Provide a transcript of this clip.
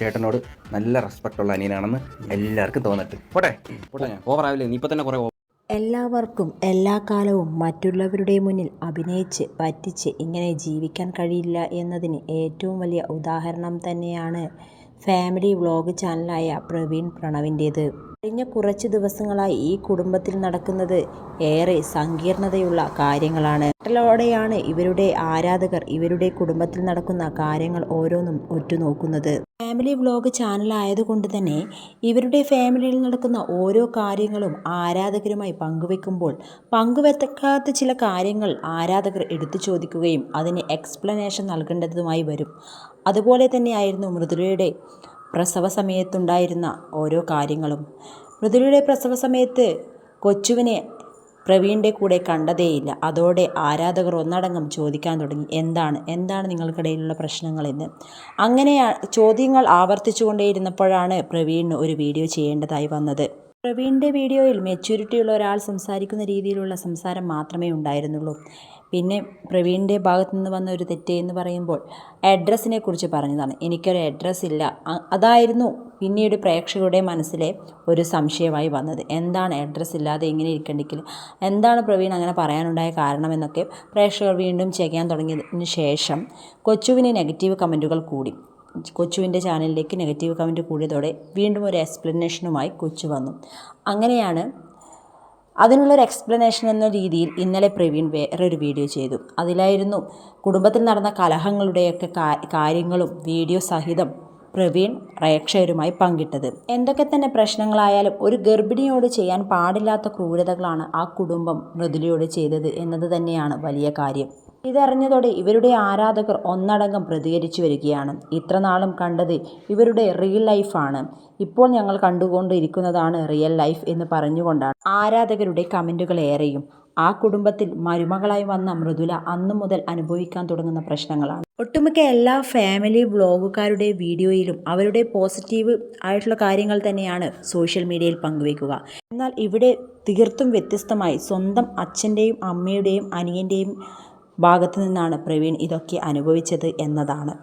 ചേട്ടനോട് നല്ല റെസ്പെക്റ്റ് ഉള്ള അനിയനാണെന്ന് എല്ലാവർക്കും തോന്നട്ടെ. പോട്ടെ? പോട്ടെ ഓവറാവില്ലേ നീ ഇപ്പൊ തന്നെ കുറെ എല്ലാവർക്കും എല്ലാ കാലവും മറ്റുള്ളവരുടെ മുന്നിൽ അഭിനയിച്ച് പറ്റിച്ച് ഇങ്ങനെ ജീവിക്കാൻ കഴിയില്ല എന്നതിന് ഏറ്റവും വലിയ ഉദാഹരണം തന്നെയാണ് ഫാമിലി വ്ളോഗ് ചാനലായ പ്രവീൺ പ്രണവിന്റേത്. കഴിഞ്ഞ കുറച്ച് ദിവസങ്ങളായി ഈ കുടുംബത്തിൽ നടക്കുന്നത് ഏറെ സങ്കീർണതയുള്ള കാര്യങ്ങളാണ്. ോടെയാണ് ഇവരുടെ ആരാധകർ ഇവരുടെ കുടുംബത്തിൽ നടക്കുന്ന കാര്യങ്ങൾ ഓരോന്നും ഒറ്റുനോക്കുന്നത് ഫാമിലി വ്ളോഗ് ചാനലായതുകൊണ്ട് തന്നെ ഇവരുടെ ഫാമിലിയിൽ നടക്കുന്ന ഓരോ കാര്യങ്ങളും ആരാധകരുമായി പങ്കുവെക്കുമ്പോൾ പങ്കുവെക്കാത്ത ചില കാര്യങ്ങൾ ആരാധകർ എടുത്തു ചോദിക്കുകയും അതിന് എക്സ്പ്ലനേഷൻ നൽകേണ്ടതുമായി വരും. അതുപോലെ തന്നെയായിരുന്നു മൃദുലയുടെ പ്രസവ സമയത്തുണ്ടായിരുന്ന ഓരോ കാര്യങ്ങളും. മൃദുലയുടെ പ്രസവ സമയത്ത് കൊച്ചുവിനെ പ്രവീണിന്റെ കൂടെ കണ്ടതേയില്ല. അതോടെ ആരാധകർ ഒന്നടങ്കം ചോദിക്കാൻ തുടങ്ങി. എന്താണ്? എന്താണ് നിങ്ങൾക്കിടയിലുള്ള പ്രശ്നങ്ങളെന്ന്? അങ്ങനെ ചോദ്യങ്ങൾ ആവർത്തിച്ചുകൊണ്ടേയിരുന്നപ്പോഴാണ് പ്രവീണിന് ഒരു വീഡിയോ ചെയ്യേണ്ടതായി വന്നത്. പ്രവീണിന്റെ വീഡിയോയിൽ മെച്യൂരിറ്റി ഉള്ള ഒരാൾ സംസാരിക്കുന്ന രീതിയിലുള്ള സംസാരം മാത്രമേ ഉണ്ടായിരുന്നുള്ളൂ. പിന്നെ പ്രവീണിന്റെ ഭാഗത്തു നിന്ന് വന്ന ഒരു തെറ്റ് എന്ന് പറയുമ്പോൾ അഡ്രസ്സിനെ കുറിച്ച് പറഞ്ഞതാണ്. എനിക്കൊരു അഡ്രസ്സ് ഇല്ല. അതായിരുന്നു പിന്നീട് പ്രേക്ഷകരുടെ മനസ്സിലെ ഒരു സംശയമായി വന്നത്. എന്താണ് അഡ്രസ്സ് ഇല്ലാതെ എങ്ങനെ ഇരിക്കണ്ടെങ്കിൽ എന്താണ് പ്രവീൺ അങ്ങനെ പറയാനുണ്ടായ കാരണമെന്നൊക്കെ പ്രേക്ഷകർ വീണ്ടും ചെയ്യാൻ തുടങ്ങിയതിന് ശേഷം കൊച്ചുവിന് നെഗറ്റീവ് കമന്റുകൾ കൂടി. കൊച്ചുവിന്റെ ചാനലിലേക്ക് നെഗറ്റീവ് കമന്റ് കൂടിയതോടെ വീണ്ടും ഒരു എക്സ്പ്ലനേഷനുമായി കൊച്ചു വന്നു. അങ്ങനെയാണ് അതിനുള്ളൊരു എക്സ്പ്ലനേഷൻ എന്ന രീതിയിൽ ഇന്നലെ പ്രവീൺ വേറൊരു വീഡിയോ ചെയ്തു. അതിലായിരുന്നു കുടുംബത്തിൽ നടന്ന കലഹങ്ങളുടെയൊക്കെ കാര്യങ്ങളും വീഡിയോ സഹിതം പ്രവീൺ പ്രേക്ഷകരുമായി പങ്കിട്ടത്. എന്തൊക്കെ തന്നെ പ്രശ്നങ്ങളായാലും ഒരു ഗർഭിണിയോട് ചെയ്യാൻ പാടില്ലാത്ത ക്രൂരതകളാണ് ആ കുടുംബം മൃദുലയോട് ചെയ്തത് എന്നത് തന്നെയാണ് വലിയ കാര്യം. ഇതറിഞ്ഞതോടെ ഇവരുടെ ആരാധകർ ഒന്നടങ്കം പ്രതികരിച്ചു വരികയാണ്. ഇത്രനാളും കണ്ടത് ഇവരുടെ റിയൽ ലൈഫാണ് ഇപ്പോൾ ഞങ്ങൾ കണ്ടുകൊണ്ടിരിക്കുന്നതാണ് റിയൽ ലൈഫ് എന്ന് പറഞ്ഞുകൊണ്ടാണ്. ആരാധകരുടെ കമന്റുകൾ ഏറെയും. ആ കുടുംബത്തിൽ മരുമകളായി വന്ന മൃദുല അന്നു മുതൽ അനുഭവിക്കാൻ തുടങ്ങുന്ന പ്രശ്നങ്ങളാണ്. ഒട്ടുമിക്ക എല്ലാ ഫാമിലി വ്ളോഗുകാരുടെ വീഡിയോയിലും അവരുടെ പോസിറ്റീവ് ആയിട്ടുള്ള കാര്യങ്ങൾ തന്നെയാണ് സോഷ്യൽ മീഡിയയിൽ പങ്കുവയ്ക്കുക. എന്നാൽ ഇവിടെ തീർത്തും വ്യത്യസ്തമായി സ്വന്തം അച്ഛന്റെയും അമ്മയുടെയും അനിയന്റെയും ഭാഗത്തു നിന്നാണ് പ്രവീൺ ഇതൊക്കെ അനുഭവിച്ചത് എന്നതാണ്.